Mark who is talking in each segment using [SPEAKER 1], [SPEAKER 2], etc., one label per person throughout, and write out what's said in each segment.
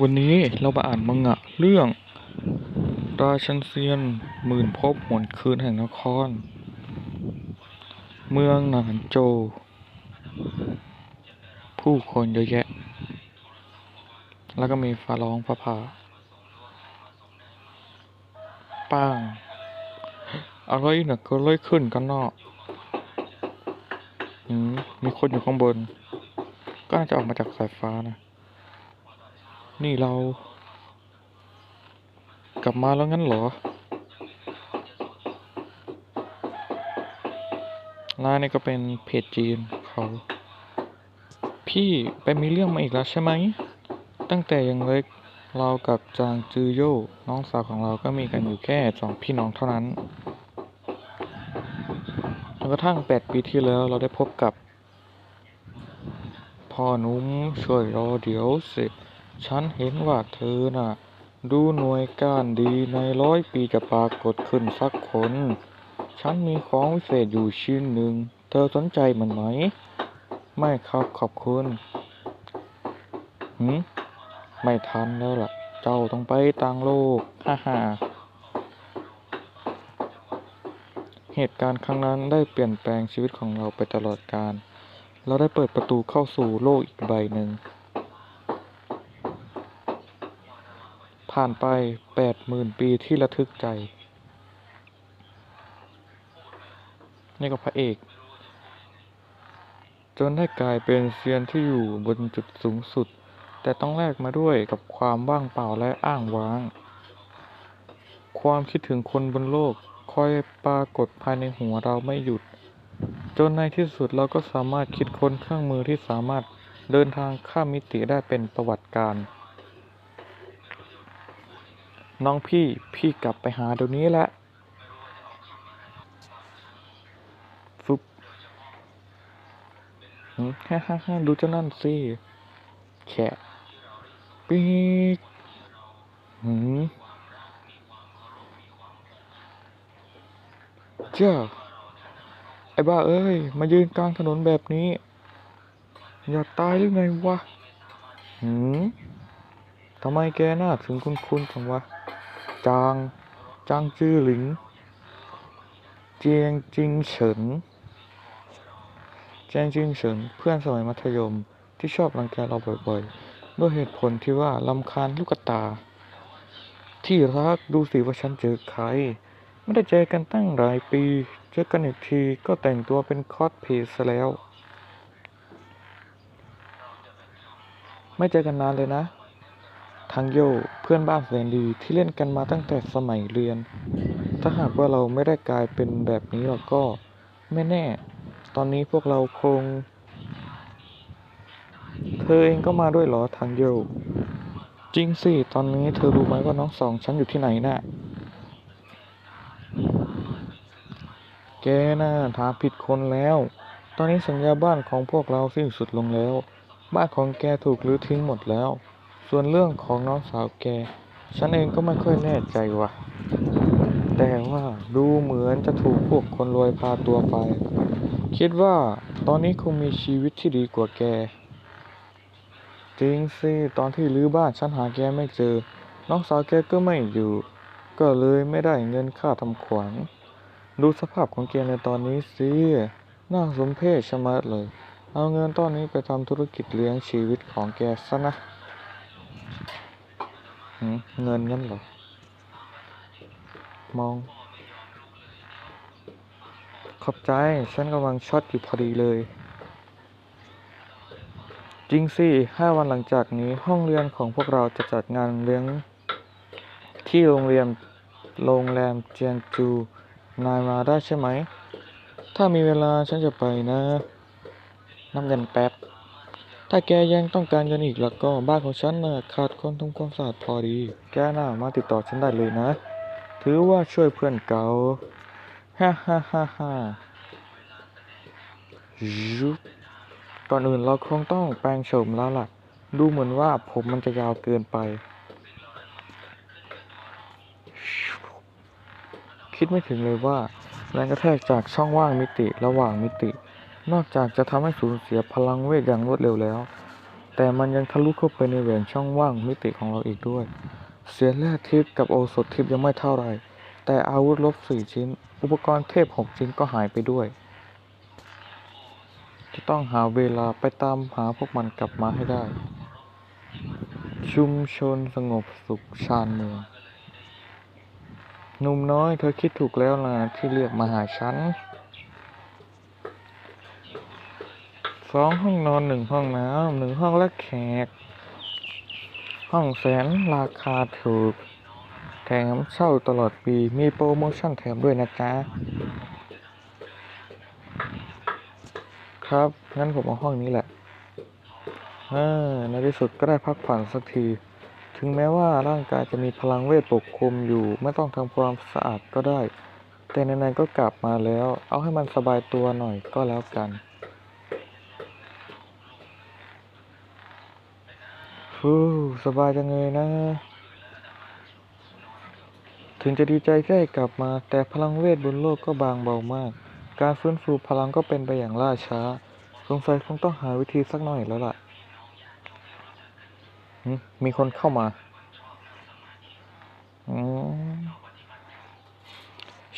[SPEAKER 1] วันนี้เรามาอ่านมังงะเรื่อง ราชันเซียนหมื่นภพหวนคืนแห่งนคร เมืองหนานโจ ผู้คนเยอะแยะ แล้วก็มีฟ้าร้องฟ้าผ่าป้างอะไรน่ะก็เลยขึ้นกันเนาะอืมมีคนอยู่ข้างบน ก็น่าจะออกมาจากสายฟ้านะ นี่เรา กลับมาแล้วงั้นเหรอ ร้านนี้ก็เป็นเพจจีนเขา พี่ไปมีเรื่องมาอีกแล้วใช่ไหม ตั้งแต่ยังเล็กเรากับจางจือโย่น้องสาวของเราก็มีกันอยู่แค่สองพี่น้องเท่านั้นจนกระทั่งแปดปีที่แล้วเราได้พบกับ พ่อนุ่มช่วยรอเดี๋ยวสิ ฉันเห็นว่าเธอน่ะ ดูหน่วยการดีในร้อยปีจะปรากฏขึ้นสักคน ฉันมีของวิเศษอยู่ชิ้นหนึ่ง เธอสนใจมันไหม ไม่ครับขอบคุณหืมไม่ทันแล้วล่ะ เจ้าต้องไปต่างโลก ฮ่าฮ่าเหตุการณ์ครั้งนั้นได้เปลี่ยนแปลงชีวิตของเราไปตลอดกาล เราได้เปิดประตูเข้าสู่โลกอีกใบหนึ่ง ผ่านไปแปดหมื่นปีที่ระทึกใจ นี่ก็พระเอก จนได้กลายเป็นเซียนที่อยู่บนจุดสูงสุด แต่ต้องแลกมาด้วยกับความว่างเปล่าและอ้างว้าง ความคิดถึงคนบนโลกคอยปรากฏภายในหัวเราไม่หยุด จนในที่สุดเราก็สามารถคิดค้นเครื่องมือที่สามารถเดินทางข้ามมิติได้เป็นประวัติการ์ น้องพี่พี่กลับไปหาเดี๋ยวนี้แหละฟึบฮ่าฮ่าฮ่าดูเจ้านั่นสิแฉะปีกหืมเจ้าไอ้บ้าเอ้ย มายืนกลางถนนแบบนี้ อย่าตายหรือไงวะหืมทำไมแกหน้าถึงคุ้นๆจังวะ จางจางจื้อหลิง เจียงจิงเฉินเจียงจิงเฉินเพื่อนสมัยมัธยมที่ชอบรังแกเราบ่อยๆ ด้วยเหตุผลที่ว่าลำคาญลูกตา ที่รักดูสิว่าฉันเจอใคร ไม่ได้เจอกันตั้งหลายปี เจอกันอีกทีก็แต่งตัวเป็นคอสเพลย์ซะแล้ว ไม่เจอกันนานเลยนะ ทางโย เพื่อนบ้านแสนดีที่เล่นกันมาตั้งแต่สมัยเรียน ถ้าหากว่าเราไม่ได้กลายเป็นแบบนี้แล้วก็ไม่แน่ ตอนนี้พวกเราคง เธอเองก็มาด้วยเหรอทางโยจริงสิ ตอนนี้เธอรู้ไหมว่าน้องสองฉันอยู่ที่ไหนน่ะ แกน่ะถามผิดคนแล้ว ตอนนี้สัญญาบ้านของพวกเราสิ้นสุดลงแล้ว บ้านของแกถูกรื้อทิ้งหมดแล้ว ส่วนเรื่องของน้องสาวแก ฉันเองก็ไม่ค่อยแน่ใจว่ะ แต่ว่าดูเหมือนจะถูกพวกคนรวยพาตัวไป คิดว่าตอนนี้คงมีชีวิตที่ดีกว่าแก จริงสิ ตอนที่รื้อบ้านฉันหาแกไม่เจอ น้องสาวแกก็ไม่อยู่ ก็เลยไม่ได้เงินค่าทำขวัญ ดูสภาพของแกในตอนนี้สิ น่าสมเพชชะมัดเลย เอาเงินตอนนี้ไปทำธุรกิจเลี้ยงชีวิตของแกซะนะ เงินงั้นเหรอ มอง ขอบใจ ฉันกำลังช็อตอยู่พอดีเลย จริงสิห้าวันหลังจากนี้ห้องเรียนของพวกเราจะจัดงานเลี้ยง ที่โรงเรียนโรงแรมเจียงจู นายมาได้ใช่ไหม ถ้ามีเวลาฉันจะไปนะนับเงินแป๊บ ถ้าแกยังต้องการเงินอีกแล้วก็บ้านของฉันน่ะขาดคนทำความสะอาดพอดี แกน่ามาติดต่อฉันได้เลยนะ ถือว่าช่วยเพื่อนเก่าฮ่าฮ่าฮ่าฮ่ายุบก่อนอื่นเราคงต้องแปลงโฉมแล้วล่ะ ดูเหมือนว่าผมมันจะยาวเกินไป คิดไม่ถึงเลยว่าแรงกระแทกจากช่องว่างมิติระหว่างมิติ นอกจากจะทำให้สูญเสียพลังเวทอย่างรวดเร็วแล้ว แต่มันยังทะลุเข้าไปในแหวนช่องว่างมิติของเราอีกด้วย เสียแร่ทิพย์กับโอสถทิพย์ยังไม่เท่าไร แต่อาวุธลบสี่ชิ้น อุปกรณ์เทพหกชิ้นก็หายไปด้วย จะต้องหาเวลาไปตามหาพวกมันกลับมาให้ได้ ชุมชนสงบสุขชานเมืองหนุ่มน้อยเธอคิดถูกแล้วนะที่เรียกมาหาฉัน สองห้องนอนหนึ่งห้องน้ำหนึ่งห้องและแขก ห้องแสนราคาถูก แถมเช่าตลอดปีมีโปรโมชั่นแถมด้วยนะจ๊ะ ครับ งั้นผมเอาห้องนี้แหละเออในที่สุดก็ได้พักผ่อนสักที ถึงแม้ว่าร่างกายจะมีพลังเวทปกคลุมอยู่ ไม่ต้องทำความสะอาดก็ได้ แต่ไหนๆก็กลับมาแล้ว เอาให้มันสบายตัวหน่อยก็แล้วกัน ฟูสบายจังเลยนะ ถึงจะดีใจแค่กลับมา แต่พลังเวทบนโลกก็บางเบามาก การฟื้นฟูพลังก็เป็นไปอย่างล่าช้า สงสัยคงต้องหาวิธีสักหน่อยแล้วล่ะ มีคนเข้ามาอ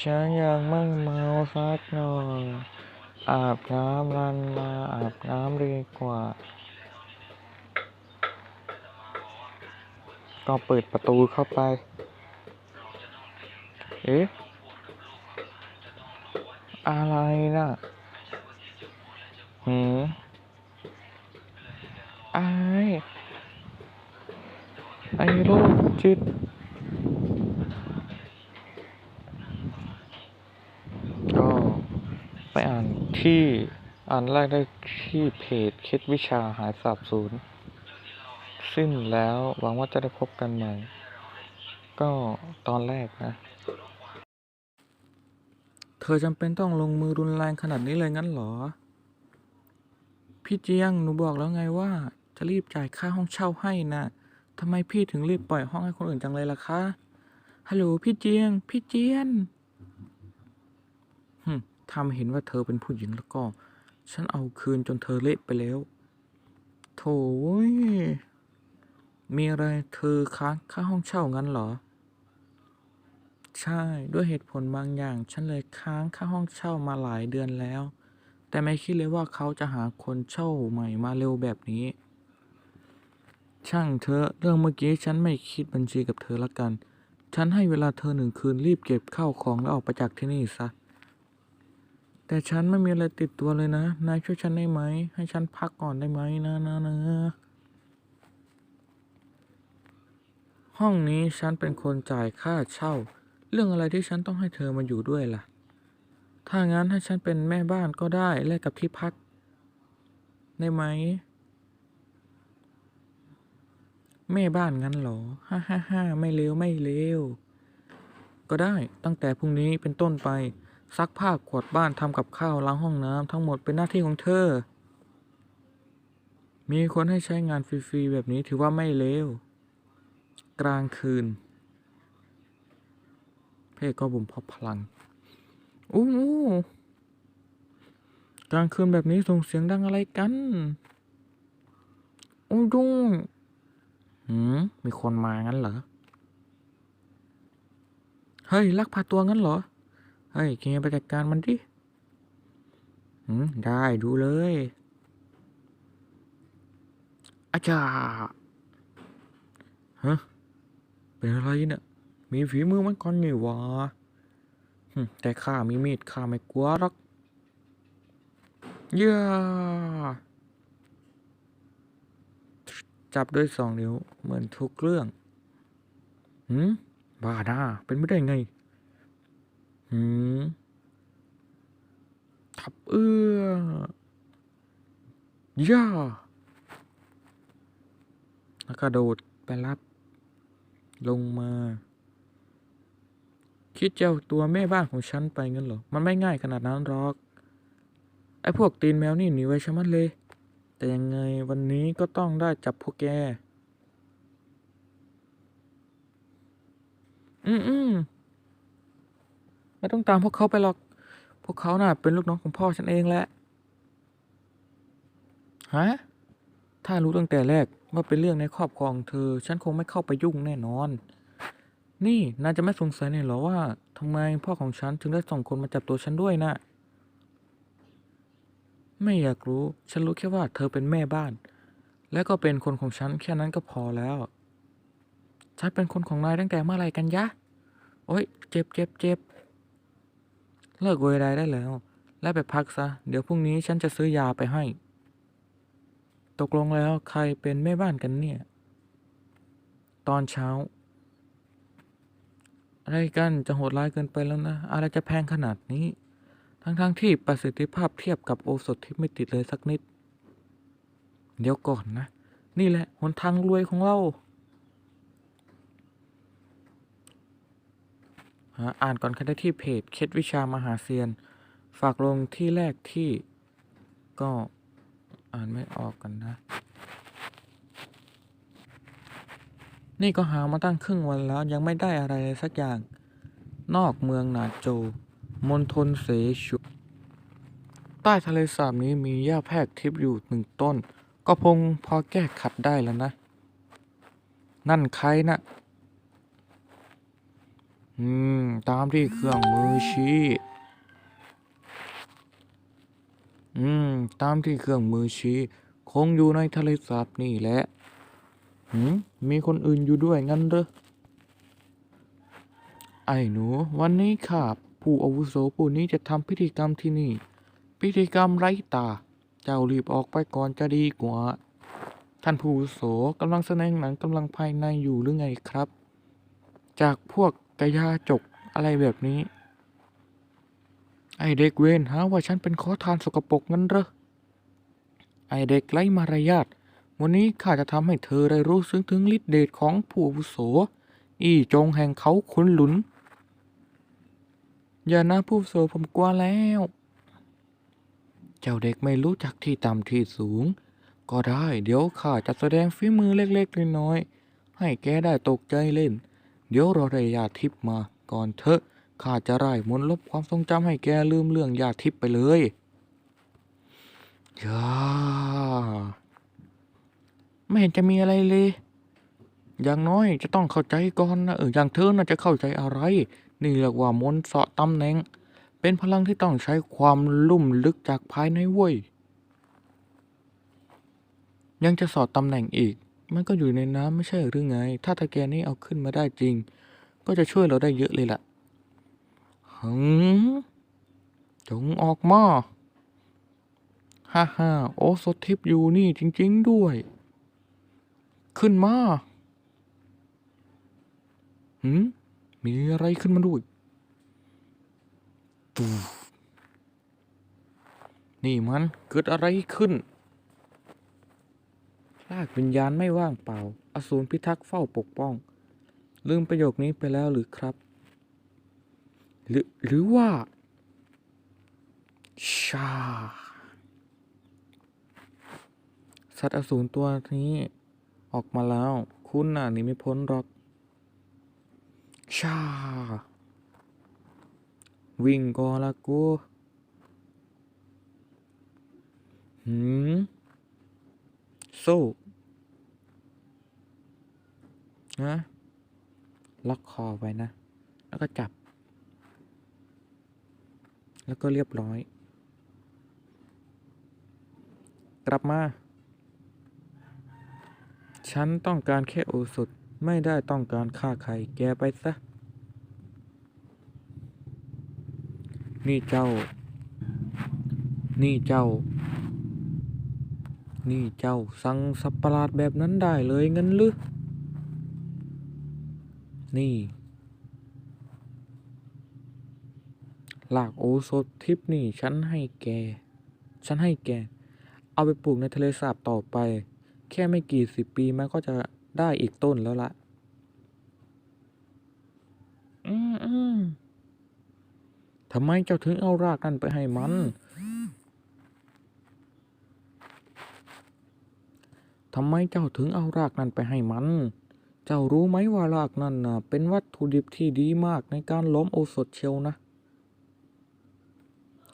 [SPEAKER 1] ฉันยังไม่เมาสักหน่อย อาบน้ำรันมาอาบน้ำดีกว่า ก็เปิดประตูเข้าไป เอ๊ะ อะไรน่ะหืมไอายไอ้โรคจิตก็ไปอ่านที่อ่านแรกได้ที่เพจคล็ดวิชาหายสาบสูญ สิ้นแล้ว หวังว่าจะได้พบกันใหม่ ก็ตอนแรกนะ เธอจำเป็นต้องลงมือรุนแรงขนาดนี้เลยงั้นเหรอ พี่เจียงหนูบอกแล้วไงว่า จะรีบจ่ายค่าห้องเช่าให้นะทำไมพี่ถึงรีบปล่อยห้องให้คนอื่นจังเลยล่ะคะ ฮัลโหลพี่เจียง พี่เจียนหึทำเห็นว่าเธอเป็นผู้หญิงแล้วก็ ฉันเอาคืนจนเธอเละไปแล้ว โถ่เว้ย มีอะไรเธอค้างค่าห้องเช่างั้นเหรอ ใช่ด้วยเหตุผลบางอย่าง ฉันเลยค้างค่าห้องเช่ามาหลายเดือนแล้ว แต่ไม่คิดเลยว่าเขาจะหาคนเช่าใหม่มาเร็วแบบนี้ ช่างเธอเรื่องเมื่อกี้ฉันไม่คิดบัญชีกับเธอละกัน ฉันให้เวลาเธอหนึ่งคืนรีบเก็บข้าวของแล้วออกไปจากที่นี่ซะแต่ฉันไม่มีอะไรติดตัวเลยนะ นายช่วยฉันได้ไหม ให้ฉันพักก่อนได้ไหมนะนะนะ ห้องนี้ฉันเป็นคนจ่ายค่าเช่า เรื่องอะไรที่ฉันต้องให้เธอมาอยู่ด้วยล่ะ ถ้างั้นให้ฉันเป็นแม่บ้านก็ได้แลกกับที่พัก ได้ไหม แม่บ้านงั้นเหรอ ฮ่าฮ่าฮ่าไม่เลวไม่เลวก็ได้ตั้งแต่พรุ่งนี้เป็นต้นไป ซักผ้ากวดบ้านทำกับข้าวล้างห้องน้ำทั้งหมดเป็นหน้าที่ของเธอ มีคนให้ใช้งานฟรีๆแบบนี้ถือว่าไม่เลว กลางคืน เพศก็บ่มเพาะพลังอู้หูกลางคืนแบบนี้ส่งเสียงดังอะไรกัน โอ้ดุ้งหืมมีคนมางั้นเหรอ เฮ้ย ลักพาตัวงั้นเหรอ เฮ้ยแกไปจัดการมันดิหืมได้ดูเลยอาจารย์ฮะ เป็นอะไรเนี่ย มีฝีมือมันก่อนนี่วะแต่ข้ามีมีดข้าไม่กลัวหรอกเย่าจับด้วยสองนิ้วเหมือนทุกเรื่องหืมบ้าน่าเป็นไม่ได้ไงหืมทับเอื้อย่าแล้วกระโดดไปรับ ลงมา คิดเจะเอาตัวแม่บ้านของฉันไปงั้นเหรอ มันไม่ง่ายขนาดนั้นหรอก ไอ้พวกตีนแมวนี่หนีไว้ชะมัดเลย แต่ยังไงวันนี้ก็ต้องได้จับพวกแก อืมอืมไม่ต้องตามพวกเขาไปหรอก พวกเขาน่ะเป็นลูกน้องของพ่อฉันเองแหละ ฮะ ถ้ารู้ตั้งแต่แรกว่าเป็นเรื่องในครอบครองเธอ ฉันคงไม่เข้าไปยุ่งแน่นอน นี่นายจะไม่สงสัยเลยเหรอว่าทำไมพ่อของฉันถึงได้ส่งคนมาจับตัวฉันด้วยนะไม่อยากรู้ ฉันรู้แค่ว่าเธอเป็นแม่บ้าน และก็เป็นคนของฉันแค่นั้นก็พอแล้ว ฉันเป็นคนของนายตั้งแต่เมื่อไหร่กันยะ โอ๊ย เจ็บเจ็บเจ็บเลิกโวยวายได้แล้ว และไปพักซะ เดี๋ยวพรุ่งนี้ฉันจะซื้อยาไปให้ ตกลงแล้วใครเป็นแม่บ้านกันเนี่ย ตอนเช้า อะไรกันจะโหดร้ายเกินไปแล้วนะ อะไรจะแพงขนาดนี้ ทั้งๆทที่ประสิทธิภาพเทียบกับโอสถที่ไม่ติดเลยสักนิด เดี๋ยวก่อนนะ นี่แหละหนทางรวยของเราอ่านก่อนกันได้ที่เพจเคล็ดวิชามหาเซียน ฝากลงที่แรกที่ก็ อ่านไม่ออกกันนะ นี่ก็หามาตั้งครึ่งวันแล้วยังไม่ได้อะไรเลยสักอย่าง นอกเมืองนาโจมณฑลเสฉวนใต้ทะเลสาบนี้มีหญ้าแพรกทิพย์อยู่หนึ่งต้น ก็พงพอแก้ขัดได้แล้วนะ นั่นใครนะอืม ตามที่เครื่องมือชี้ อืม ตามที่เครื่องมือชี้ คงอยู่ในทะเลสาบนี่แหละหืมมีคนอื่นอยู่ด้วยงั้นเหรอ ไอ้หนู วันนี้ข้าผู้อาวุโสผู้นี้จะทำพิธีกรรมที่นี่ พิธีกรรมไร้ตา เจ้ารีบออกไปก่อนจะดีกว่า ท่านผู้อาวุโสกำลังแสดงหนังกำลังภายในอยู่หรือไงครับ จากพวกกระยาจกอะไรแบบนี้ ไอเด็กเวนหาว่าฉันเป็นขอทานสกปรกงั้นเหรอ ไอเด็กไร้มารยาท วันนี้ข้าจะทำให้เธอได้รู้ซึ้งถึงฤทธิเดชของผู้อาวุโส อีจงแห่งเขาขุนหลุน อย่านะผู้อาวุโสผมกลัวแล้ว เจ้าเด็กไม่รู้จักที่ต่ำที่สูง ก็ได้เดี๋ยวข้าจะแสดงฝีมือเล็กๆน้อยๆให้แกได้ตกใจเล่น เดี๋ยวราได้ยาทิพมาก่อนเถอะ ข้าจะไล่มนลบความทรงจำให้แกลืมเรื่องยาทิพย์ไปเลยย่าไม่เห็นจะมีอะไรเลย อย่างน้อยจะต้องเข้าใจก่อนนะเอออย่างเธอน่าจะเข้าใจอะไร นี่เรียกว่ามนต์เสาะตำแหน่ง เป็นพลังที่ต้องใช้ความลุ่มลึกจากภายในเว้ย ยังจะสอดตำแหน่งอีก มันก็อยู่ในน้ำไม่ใช่หรือไง ถ้าตะแกรงนี้เอาขึ้นมาได้จริง ก็จะช่วยเราได้เยอะเลยล่ะ หืมจงออกมา ฮ่าฮ่าโอสถทิพย์อยู่นี่จริง ๆ ด้วย ขึ้นมาหืมมีอะไรขึ้นมาด้วยตูนี่มันเกิดอะไรขึ้น ลากวิญญาณไม่ว่างเปล่า อสูรพิทักษ์เฝ้าปกป้อง ลืมประโยคนี้ไปแล้วหรือครับ หรือหรือว่า ชา สัตว์อสูรตัวนี้ออกมาแล้ว คุณน่ะหนีไม่พ้นหรอก ชา วิ่งก่อนละกูหืมโซ่นะล็อกคอไว้นะ แล้วก็จับ แล้วก็เรียบร้อย กลับมา ฉันต้องการแค่โอสถไม่ได้ต้องการฆ่าใครแกไปซะ นี่เจ้า นี่เจ้า นี่เจ้าสั่งสัตว์ประหลาดแบบนั้นได้เลยงั้นหรือนี่ หลากโอโซทิปนี่ฉันให้แก ฉันให้แก เอาไปปลูกในทะเลสาบต่อไป แค่ไม่กี่สิบปีมันก็จะได้อีกต้นแล้วละอืมอืมทำไมเจ้าถึงเอารากนั่นไปให้มัน ทำไมเจ้าถึงเอารากนั้นไปให้มัน เจ้ารู้ไหมว่ารากนั้นน่ะ เป็นวัตถุดิบที่ดีมากในการล้มโอสถเชียวนะ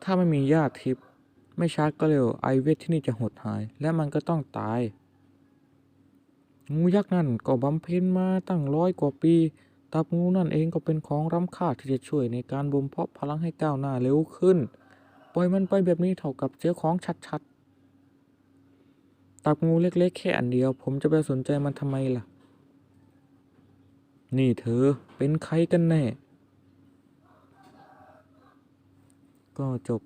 [SPEAKER 1] ถ้าไม่มีหญ้าทิพย์ไม่ช้าก็เร็วไอเวทที่นี่จะหดหาย และมันก็ต้องตาย งูยักษ์นั่นก็บำเพ็ญมาตั้งร้อยกว่าปีตับงูนั่นเองก็เป็นของล้ำค่าที่จะช่วยในการบ่มเพาะพลังให้ก้าวหน้าเร็วขึ้น ปล่อยมันไปแบบนี้เท่ากับเสียของชัดๆ ตับงูเล็กๆ แค่อันเดียว ผมจะไปสนใจมันทำไมล่ะ นี่เธอเป็นใครกันแน่ ก็จบ